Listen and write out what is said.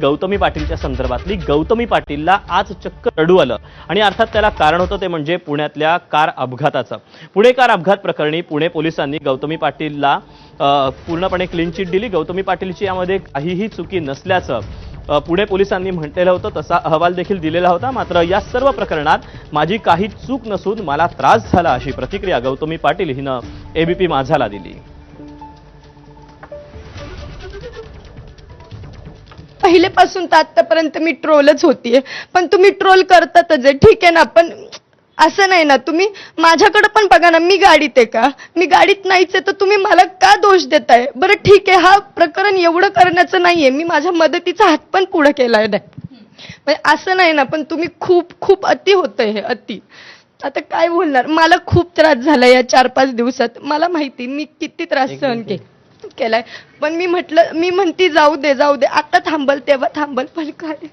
गौतमी पाटीलच्या संदर्भातली. गौतमी पाटीलला आज चक्क रडू आलं. आणि अर्थात त्याला कारण होतं ते म्हणजे पुण्यातल्या कार अपघाताचं. पुणे कार अपघात प्रकरणी पुणे पोलिसांनी गौतमी पाटीलला पूर्णपणे क्लीन चिट दिली. गौतमी पाटीलची यामध्ये काहीही चुकी नसल्याचं पुणे पोलिसांनी म्हटलेलं होतं. तसा अहवाल देखील दिलेला होता. मात्र या सर्व प्रकरणात माझी काही चूक नसून मला त्रास झाला अशी प्रतिक्रिया गौतमी पाटील हिनं एबीपी माझाला दिली. पहिलेपासून तर आतापर्यंत मी ट्रोलच होतीये. पण तुम्ही ट्रोल करतातच आहे. ठीक आहे ना? पण असं नाही ना. तुम्ही माझ्याकडे पण बघा ना. मी गाडीत आहे का? मी गाडीत नाहीच आहे तर तुम्ही मला का दोष देताय? बरं ठीक आहे. हा प्रकरण एवढं करण्याचं नाहीये. मी माझ्या मदतीचा हात पण पुढे केलाय नाही. म्हणजे असं नाही ना. पण तुम्ही खूप खूप अति होतंय हे अति. आता काय बोलणार? मला खूप त्रास झाला या चार पाच दिवसात. मला माहिती मी किती त्रास सहन के केलाय. पण मी म्हटलं मी म्हणती जाऊ दे जाऊ दे. आता थांबल तेव्हा थांबल पण काय?